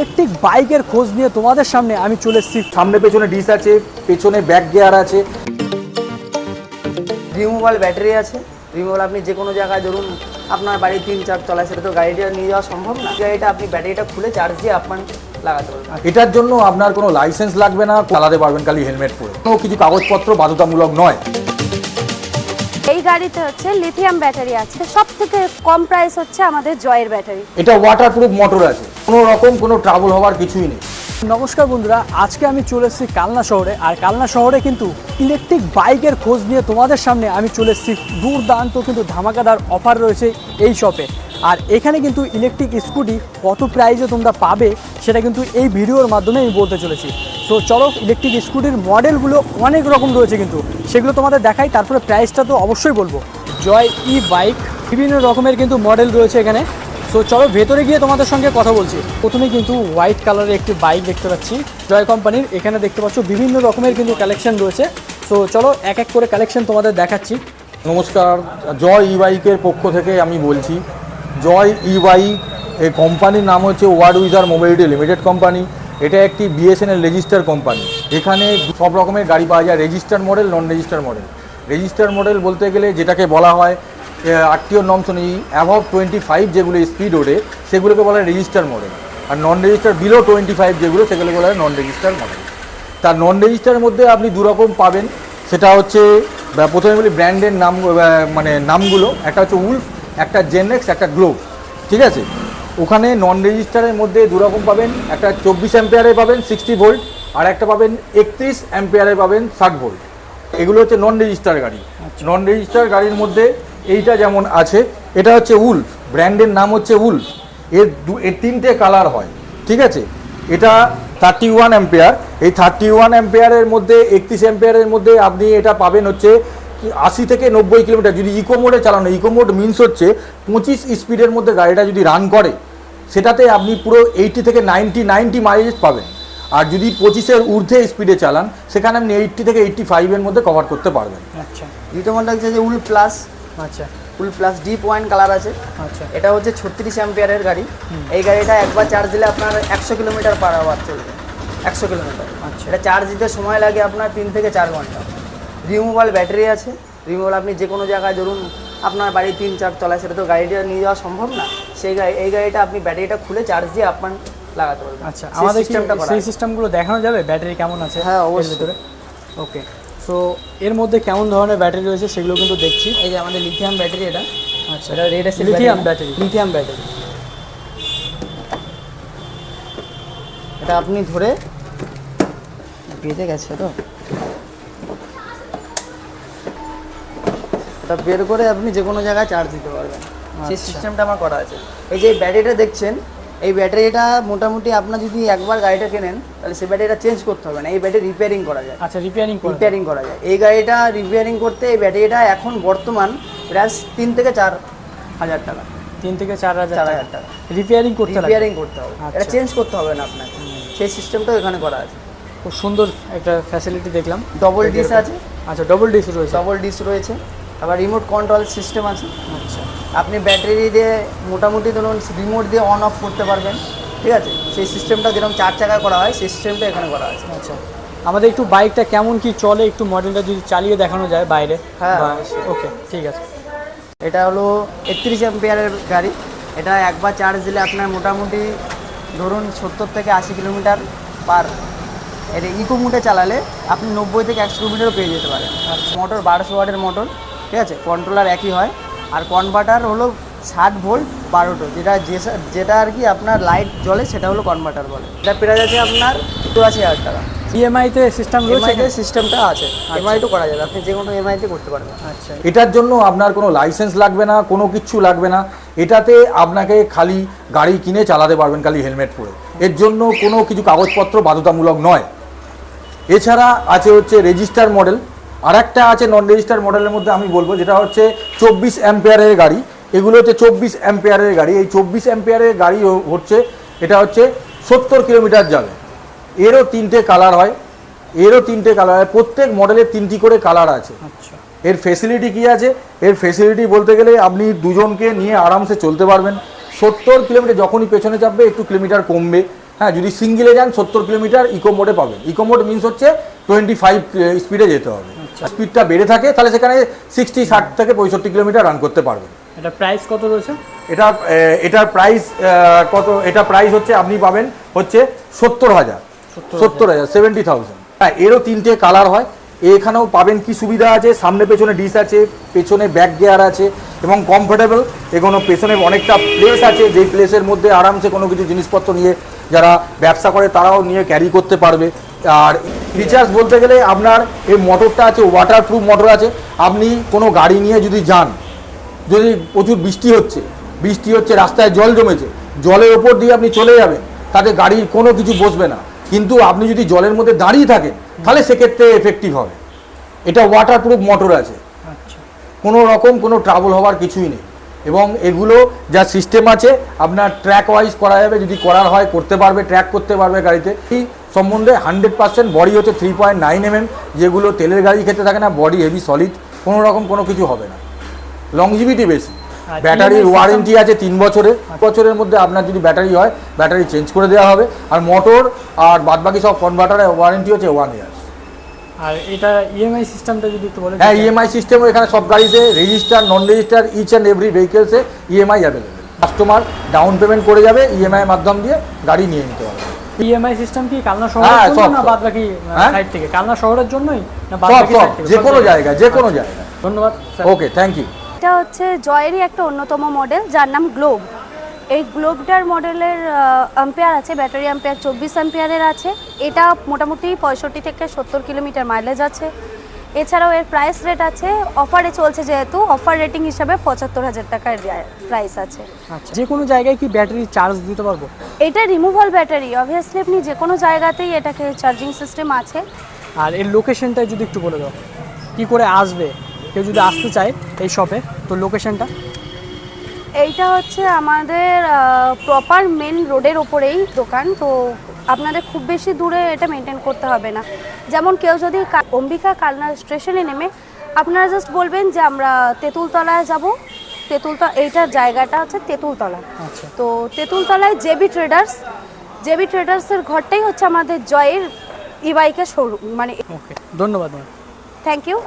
Electric বাইকের খোঁজ নিয়ে তোমাদের সামনে আমি চলে এসেছি। সামনে পেছনে ডিস আছে পেছনে ব্যাক গিয়ার আছে। রিমুভাল ব্যাটারি আছে। রিমুভাল আপনি যে কোনো জায়গায় ধরুন আপনার বাড়ি তিন চার তলায় সেটা তো গাড়িটা নিয়ে যাওয়া সম্ভব না। গাড়িটা আপনি ব্যাটারিটা খুলে চার্জ দিয়ে আপনার লাগাতে পারবেন। এটার জন্য আপনার কোনো লাইসেন্স লাগবে না চালাতে পারবেন খালি হেলমেট পরে। কোনো কিছু কাগজপত্র বাধ্যতামূলক নয়। এই গাড়িতে হচ্ছে লিথিয়াম ব্যাটারি আছে। সব থেকে কম প্রাইস হচ্ছে আমাদের জয়ের ব্যাটারি এটা ওয়াটার প্রুফ মোটর আছে। কোনো রকম কোনো ট্রাভেল হওয়ার কিছুই নেই। নমস্কার বন্ধুরা, আজকে আমি চলে এসেছি কালনা শহরে, আর কালনা শহরে কিন্তু ইলেকট্রিক বাইকের খোঁজ নিয়ে তোমাদের সামনে আমি চলে এসেছি। দুর্দান্ত কিন্তু ধামাকাদার অফার রয়েছে এই শপে আর এখানে কিন্তু ইলেকট্রিক স্কুটি কত প্রাইজে তোমরা পাবে, সেটা কিন্তু এই ভিডিওর মাধ্যমে আমি বলতে চলেছি। সো চলো ইলেকট্রিক স্কুটির মডেলগুলো অনেক রকম রয়েছে কিন্তু, সেগুলো তোমাদের দেখাই, তারপরে প্রাইসটা তো অবশ্যই বলব। জয় ই বাইক বিভিন্ন রকমের কিন্তু মডেল রয়েছে এখানে। সো চলো ভেতরে গিয়ে তোমাদের সঙ্গে কথা বলছি। প্রথমে কিন্তু হোয়াইট কালারের একটি বাইক দেখতে পাচ্ছি। জয় কোম্পানির এখানে দেখতে পাচ্ছ বিভিন্ন রকমের কিন্তু কালেকশন রয়েছে। সো চলো এক এক করে কালেকশন তোমাদের দেখাচ্ছি। নমস্কার জয় ই বাইকের পক্ষ থেকে আমি বলছি জয় ই বাইক এই কোম্পানির নাম হচ্ছে Ward Wizard Mobility Limited company এটা একটি বিএসএনএল রেজিস্টার কোম্পানি এখানে সব রকমের গাড়ি পাওয়া যায় register model non register model register model বলতে গেলে যেটাকে বলা হয় আটটিও নম শুনি অ্যাভভ টোয়েন্টি ফাইভ যেগুলো স্পিড ওঠে সেগুলোকে বলা হয় রেজিস্টার মডেল আর non register below twenty five যেগুলো, সেগুলোকে বলা হয় নন রেজিস্টার মডেল তার নন রেজিস্টারের মধ্যে আপনি দু রকম পাবেন। সেটা হচ্ছে প্রথমে বলি ব্র্যান্ডের নাম মানে নামগুলো, একটা হচ্ছে উলফ একটা জেনেক্স একটা গ্লোভ ঠিক আছে? ওখানে নন রেজিস্টারের মধ্যে দু রকম পাবেন। একটা চব্বিশ অ্যাম্পিয়ারে পাবেন সিক্সটি ভোল্ট আর একটা পাবেন একত্রিশ অ্যাম্পিয়ারে পাবেন ষাট ভোল্ট এগুলো হচ্ছে নন রেজিস্টার গাড়ি। নন রেজিস্টার গাড়ির মধ্যে এইটা যেমন আছে, এটা হচ্ছে উলফ, ব্র্যান্ডের নাম হচ্ছে উলফ। এর দু, এর তিনটে কালার হয়, ঠিক আছে? এটা থার্টি ওয়ান অ্যাম্পেয়ার এই থার্টি ওয়ান অ্যাম্পেয়ারের মধ্যে, একত্রিশ অ্যাম্পেয়ারের মধ্যে আপনি এটা পাবেন হচ্ছে আশি থেকে নব্বই কিলোমিটার। যদি ইকো মোডে চালানো ইকো মোড মিনস হচ্ছে পঁচিশ স্পিডের মধ্যে গাড়িটা যদি রান করে, সেটাতে আপনি পুরো এইটি থেকে নাইনটি নাইনটি মাইলেজ পাবেন। আর যদি পঁচিশের ঊর্ধ্বে স্পিডে চালান সেখানে আপনি এইটটি থেকে এইটটি ফাইভের মধ্যে কভার করতে পারবেন। আচ্ছা। দ্বিতীয় মডেল হচ্ছে যে উল প্লাস আচ্ছা। উল প্লাস ডিপ ওয়াইন কালার আছে। আচ্ছা। এটা হচ্ছে ছত্রিশ অ্যাম্পিয়ারের গাড়ি। এই গাড়িটা একবার চার্জ দিলে আপনার একশো কিলোমিটার পার আওয়ার চলবে। একশো কিলোমিটার। আচ্ছা। এটা চার্জ দিতে সময় লাগে আপনার তিন থেকে চার ঘণ্টা। রিমুভাল ব্যাটারি আছে। রিমুভাল আপনি যে কোনো জায়গায় ধরুন আপনার বাড়ি তিন চার তলায় সেটা তো গাড়িটা নিয়ে যাওয়া সম্ভব না। সেই গাড়ি এই গাড়িটা আপনি ব্যাটারিটা খুলে চার্জ দিয়ে আপনার লাগাতে পারবেন আচ্ছা আমাদের সিস্টেমটা সেই সিস্টেমগুলো দেখানো যাবে? ব্যাটারি কেমন আছে? হ্যাঁ, অবশ্যই। ভিতরে? ওকে সো এর মধ্যে কেমন ধরনের ব্যাটারি রয়েছে সেগুলো কিন্তু দেখছি। এই যে আমাদের লিথিয়াম ব্যাটারি এটা। আচ্ছা এটা lead acid lithium battery lithium battery এটা আপনি ধরে বেঁধে গেছে তো? এটা বের করে আপনি যে কোনো জায়গায় চার্জ দিতে পারবেন। সেই আচ্ছা। সিস্টেমটা আমার করা আছে। এই যে ব্যাটারিটা দেখছেন এই ব্যাটারিটা মোটামুটি আপনার যদি একবার গাড়িটা কেনেন তাহলে সেই ব্যাটারিটা চেঞ্জ করতে হবে না এই ব্যাটারি রিপেয়ারিং করা যায়। আচ্ছা রিপেয়ারিং করে রিপেয়ারিং করা যায়। এই গাড়িটা রিপেয়ারিং করতে এই ব্যাটারিটা এখন বর্তমান প্রায় তিন থেকে চার হাজার টাকা। তিন থেকে চার হাজার হাজার টাকা। রিপেয়ারিং করতে রিপেয়ারিং করতে হবে। আচ্ছা। এটা চেঞ্জ করতে হবে না আপনাকে। সেই সিস্টেমটাও এখানে করা আছে। খুব সুন্দর একটা ফ্যাসিলিটি দেখলাম। ডবল ডিস আছে। আচ্ছা ডবল ডিস রয়েছে। ডবল ডিস রয়েছে। আবার রিমোট কন্ট্রোল সিস্টেম আছে। আচ্ছা। আপনি ব্যাটারি দিয়ে মোটামুটি ধরুন রিমোট দিয়ে অন অফ করতে পারবেন ঠিক আছে? সেই সিস্টেমটা যেরকম চার চাকায় করা হয় সেই সিস্টেমটা এখানে করা আছে। আচ্ছা। আমাদের একটু বাইকটা কেমন কি চলে একটু মডেলটা যদি চালিয়ে দেখানো যায় বাইরে? হ্যাঁ। ওকে ঠিক আছে। এটা হলো একত্রিশ অ্যাম্পিয়ারের গাড়ি। এটা একবার চার্জ দিলে আপনার মোটামুটি ধরুন সত্তর থেকে আশি কিলোমিটার পার এটা ইকো মুটে চালালে আপনি নব্বই থেকে একশো কিলোমিটারও পেয়ে যেতে পারেন। মোটর বারোশো ওয়াটের মোটর ঠিক আছে? কন্ট্রোলার একই হয়। আর কনভার্টার হলো ষাট ভোল্ট বারোটো যেটা যে- যেটা আর কি আপনার লাইট জ্বলে সেটা হলো কনভার্টার বলে। এটা প্রাইস আছে আপনার চুরাশি হাজার টাকা। ইএমআই তে সিস্টেম রয়েছে সিস্টেমটা আছে। এমআইটও করা যাবে আপনি যে কোনো এমআইতে করতে পারবেন। আচ্ছা। এটার জন্য আপনার কোনো লাইসেন্স লাগবে না কোনো কিছু লাগবে না। এটাতে আপনাকে খালি গাড়ি কিনে চালাতে পারবেন খালি হেলমেট পরে। এর জন্য কোনো কিছু কাগজপত্র বাধ্যতামূলক নয়। এছাড়া আছে হচ্ছে রেজিস্টার মডেল আর একটা আছে নন রেজিস্টার মডেলের মধ্যে আমি বলব যেটা হচ্ছে চব্বিশ অ্যাম্পিয়ারের গাড়ি। এগুলো হচ্ছে চব্বিশ অ্যাম্পিয়ারের গাড়ি। এই চব্বিশ অ্যাম্পিয়ারের গাড়ি হচ্ছে এটা হচ্ছে সত্তর কিলোমিটার যাবে। এরও তিনটে কালার হয়। এরও তিনটে কালার হয়। প্রত্যেক মডেলের তিনটি করে কালার আছে। আচ্ছা। এর ফেসিলিটি কি আছে? এর ফেসিলিটি বলতে গেলে আপনি দুজনকে নিয়ে আরামসে চলতে পারবেন। সত্তর কিলোমিটার যখনই পেছনে চাপবে একটু কিলোমিটার কমবে। হ্যাঁ যদি সিঙ্গেলে যান সত্তর কিলোমিটার ইকো মোডে পাবেন। ইকো মোড মিনস হচ্ছে টোয়েন্টি ফাইভ স্পিডে যেতে হবে। স্পিডটা বেড়ে থাকে তাহলে সেখানে সিক্সটি ষাট থেকে পঁয়ষট্টি কিলোমিটার রান করতে পারবেন এটা প্রাইস কত রয়েছে? এটা এটার প্রাইস কত এটা প্রাইস হচ্ছে আপনি পাবেন হচ্ছে সত্তর হাজার। সত্তর হাজার। সেভেন্টি থাউজেন্ড হ্যাঁ এরও তিনটে কালার হয়। এখানেও পাবেন কি সুবিধা আছে? সামনে পেছনে ডিস আছে পেছনে ব্যাক গিয়ার আছে এবং কমফোর্টেবল এগুলো পেছনে অনেকটা প্লেস আছে। যেই প্লেসের মধ্যে আরামসে কোনো কিছু জিনিসপত্র নিয়ে যারা ব্যবসা করে তারাও নিয়ে ক্যারি করতে পারবে। আর ফিচার্স বলতে গেলে আপনার এই মোটরটা আছে ওয়াটার প্রুফ মোটর আছে। আপনি কোনো গাড়ি নিয়ে যদি যান যদি প্রচুর বৃষ্টি হচ্ছে বৃষ্টি হচ্ছে রাস্তায় জল জমেছে জলের ওপর দিয়ে আপনি চলে যাবেন তাতে গাড়ির কোনো কিছু বসবে না। কিন্তু আপনি যদি জলের মধ্যে দাঁড়িয়ে থাকেন তাহলে সেক্ষেত্রে এফেক্টিভ হবে। এটা ওয়াটারপ্রুফ মোটর আছে। আচ্ছা। কোনো রকম কোনো ট্রাবল হওয়ার কিছুই নেই। এবং এগুলো যা সিস্টেম আছে আপনার ট্র্যাক ওয়াইজ করা যাবে যদি করার হয় করতে পারবে ট্র্যাক করতে পারবে গাড়িতে। সম্বন্ধে হান্ড্রেড পার্সেন্ট বডি হচ্ছে থ্রি পয়েন্ট নাইন এমএম যেগুলো তেলের গাড়ি খেতে থাকে না বডি হেভি সলিড কোনো রকম কোনো কিছু হবে না। লংজিভিটি বেশি। আর ব্যাটারির ওয়ারেন্টি আছে তিন বছরের বছরের মধ্যে আপনার যদি ব্যাটারি হয় ব্যাটারি চেঞ্জ করে দেওয়া হবে। আর মোটর আর বাদবাকি সব কনভার্টারের ওয়ারেন্টি হচ্ছে ওয়ান ইয়ার আর এটা ইএমআই সিস্টেমটা যদি একটু বলে হ্যাঁ ইএমআই সিস্টেমও এখানে সব গাড়িতে register non register each and every ভেহিকেলসে EMI available customer down payment করে যাবে ইএমআই মাধ্যম দিয়ে গাড়ি নিয়ে নিতে পারবে ইএমআই সিস্টেম কি কালনা হ্যাঁ, শহরের জন্য না বাদ বাকি হ্যাঁ? সাইড থেকে? কালনা শহরের জন্যই না বাদ বাকি সাইড থেকে? যে কোনো জায়গায়? জায়গায় যে কোনো জায়গায়। ধন্যবাদ ওকে থ্যাংক ইউ এটা হচ্ছে জয়েরই একটা অন্যতম মডেল যার নাম গ্লোব এই গ্লোবটার মডেলের অ্যাম্পেয়ার আছে ব্যাটারি অ্যাম্পেয়ার চব্বিশ অ্যাম্পেয়ারের আছে। এটা মোটামুটি পঁয়ষট্টি থেকে সত্তর কিলোমিটার মাইলেজ আছে। এছাড়াও এর প্রাইস রেট আছে। অফারে চলছে যেহেতু অফার রেটিং হিসাবে পঁচাত্তর হাজার টাকার প্রাইস আছে। আচ্ছা যে কোনো জায়গায় কি ব্যাটারি চার্জ দিতে পারব? এটা রিমুভাল ব্যাটারি অবভিয়াসলি আপনি যে কোনো জায়গাতেই এটাকে চার্জিং সিস্টেম আছে। আর এর লোকেশনটা যদি একটু বলে দাও কি করে আসবে? কেউ যদি আসতে চায় এই শপে তো লোকেশনটা এইটা হচ্ছে আমাদের প্রপার মেন রোডের ওপরেই দোকান তো আপনাদের খুব বেশি দূরে এটা মেনটেন করতে হবে না। যেমন কেউ যদি অম্বিকা কালনা স্টেশনে নেমে আপনারা জাস্ট বলবেন যে আমরা তেঁতুলতলায় যাব। তেঁতুলতলা এইটার জায়গাটা হচ্ছে তেঁতুলতলা। আচ্ছা। তো তেঁতুলতলায় জেবি ট্রেডার্স জেবি ট্রেডার্সের ঘরটাই হচ্ছে আমাদের জয়ের ই বাইকের শোরুম মানে ধন্যবাদ থ্যাংক ইউ